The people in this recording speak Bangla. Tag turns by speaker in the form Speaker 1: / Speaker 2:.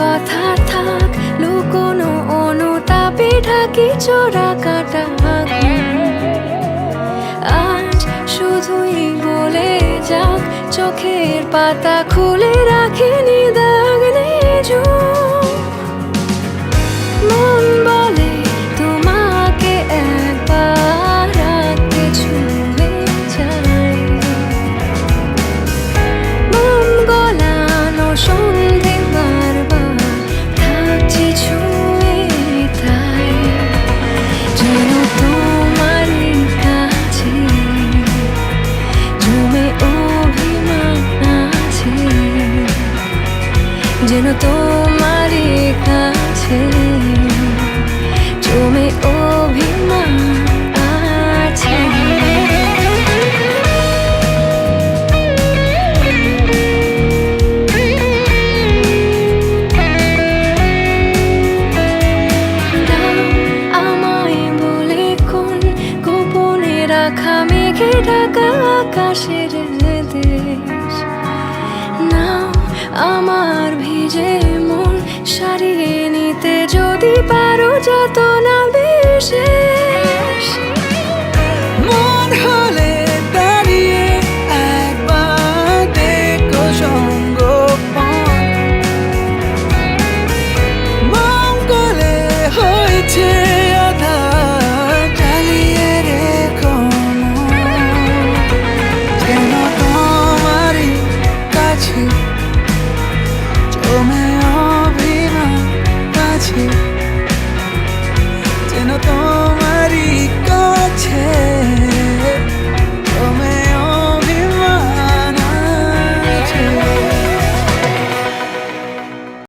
Speaker 1: কথা থাক, লুকোনো অনুতাপে ঢাকি চোরা কাটা আজ শুধুই বলে যাক, চোখের পাতা খুলে রাখিনি যেন তোমারই কাছে জমে অভিমান আছে। আমায় বলে কোন রাখা মেঘে ঢাকা আকাশের দেশ মন সারিয়ে তোমারই কাছে।